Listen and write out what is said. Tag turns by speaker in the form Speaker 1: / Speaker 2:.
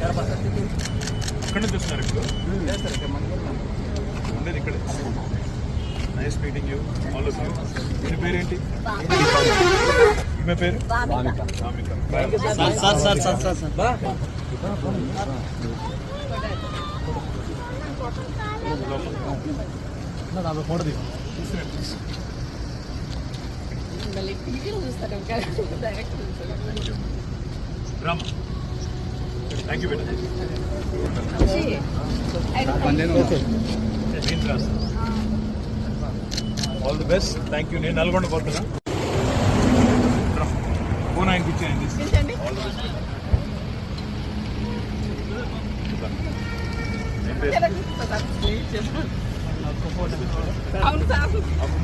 Speaker 1: ఇక్కడ నుంచి వస్తున్నారు ఇప్పుడు. ఉండేది ఇక్కడే. Nice meeting you all of you మీ పేరేంటి? ఈమె పేరు?
Speaker 2: Sir sir sir sir sir. నాకు ఫోటో తీసు
Speaker 1: thank you all the best thank you నేను నల్గొండ పోతున్నా. ఫోన్ ఆయనకి ఇచ్చేయండి
Speaker 3: ఆల్ ది బెస్ట్ అవును సార్.